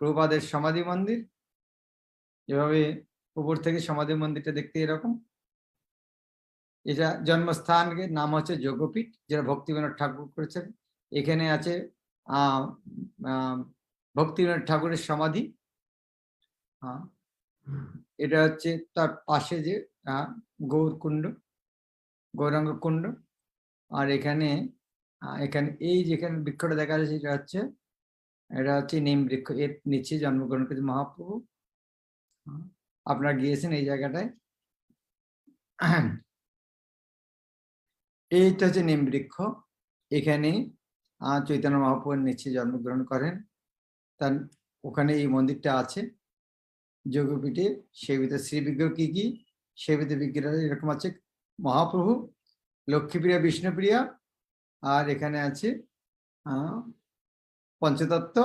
প্রভুপাদের সমাধি মন্দির? এভাবে উপর থেকে সমাধি মন্দিরটা দেখতে এরকম? এটা জন্মস্থানের নাম হচ্ছে যোগপীঠ, যেটা ভক্তিবিনোদ ঠাকুর করেছেন। এখানে আছে ভক্তিবিনোদ ঠাকুরের সমাধি। এটা হচ্ছে তার পাশে যে গৌরকুণ্ড গৌরাঙ্গ কুণ্ড। আর এখানে এখানে এই যেখানে বৃক্ষটা দেখা যাচ্ছে এটা হচ্ছে এটা হচ্ছে নিম বৃক্ষ এর নিচে জন্মগ্রহণ করেছে মহাপ্রভু। আহ, আপনারা গিয়েছেন এই জায়গাটায়। এইটা হচ্ছে নিম বৃক্ষ। এখানে চৈতন্য মহাপ্রভুর নিচে জন্মগ্রহণ করেন। তার ওখানে এই মন্দিরটা আছে। যোগপীঠে সেবিত শ্রী বিগ্রহ কি কি? সেবিত বিগ্রহ এরকম আছে। মহাপ্রভু লক্ষ্মীপ্রিয়া বিষ্ণুপ্রিয়া আর এখানে আছে পঞ্চতত্ত্ব